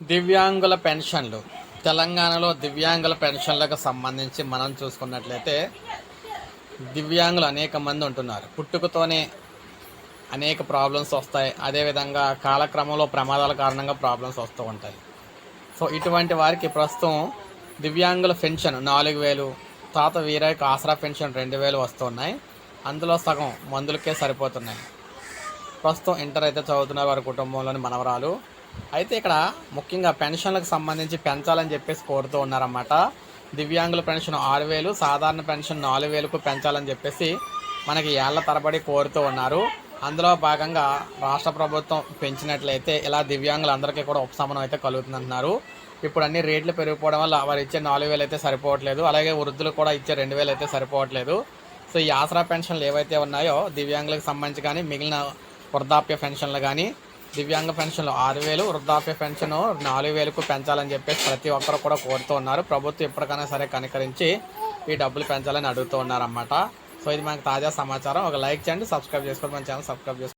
దివ్యాంగుల పెన్షన్లు. తెలంగాణలో దివ్యాంగుల పెన్షన్లకు సంబంధించి మనం చూసుకున్నట్లయితే దివ్యాంగులు అనేక మంది ఉంటున్నారు. పుట్టుకతోనే అనేక ప్రాబ్లమ్స్ వస్తాయి. అదేవిధంగా కాలక్రమంలో ప్రమాదాల కారణంగా ప్రాబ్లమ్స్ వస్తూ ఉంటాయి. సో ఇటువంటి వారికి ప్రస్తుతం దివ్యాంగుల పెన్షన్ నాలుగు వేలు తాత వీరయ్యకు ఆసరా పెన్షన్ రెండు వేలు వస్తున్నాయి. అందులో సగం మందులకే సరిపోతున్నాయి. ప్రస్తుతం ఇంటర్ అయితే చదువుతున్నారు వారి కుటుంబంలోని మనవరాలు అయితే ఇక్కడ ముఖ్యంగా పెన్షన్లకు సంబంధించి పెంచాలని చెప్పేసి కోరుతూ ఉన్నారన్నమాట. దివ్యాంగుల పెన్షన్ ఆరు వేలు సాధారణ పెన్షన్ నాలుగు వేలకు పెంచాలని చెప్పేసి మనకి ఏళ్ళ తరబడి కోరుతూ ఉన్నారు. అందులో భాగంగా రాష్ట్ర ప్రభుత్వం పెంచినట్లయితే ఇలా దివ్యాంగులందరికీ కూడా ఉపశమనం అయితే కలుగుతుందంటున్నారు. ఇప్పుడు అన్ని రేట్లు పెరిగిపోవడం వల్ల వారు ఇచ్చే నాలుగు వేలు అయితే సరిపోవట్లేదు. అలాగే వృద్ధులు కూడా ఇచ్చే రెండు వేలు అయితే సరిపోవట్లేదు. సో ఈ ఆసరా పెన్షన్లు ఏవైతే ఉన్నాయో దివ్యాంగులకు సంబంధించి కానీ మిగిలిన వృద్ధాప్య పెన్షన్లు కానీ దివ్యాంగ పెన్షన్లు ఆరు వేలు వృద్ధాప్య పెన్షన్ నాలుగు వేలకు పెంచాలని చెప్పేసి ప్రతి ఒక్కరు కూడా కోరుతూ ఉన్నారు. ప్రభుత్వం ఎప్పటికైనా సరే కనికరించి ఈ డబ్బులు పెంచాలని అడుగుతూ ఉన్నారన్నమాట. సో ఇది మనకు తాజా సమాచారం. ఒక లైక్ చేయండి సబ్స్క్రైబ్ చేసుకోండి మన ఛానల్ సబ్స్క్రైబ్ చేసుకోండి.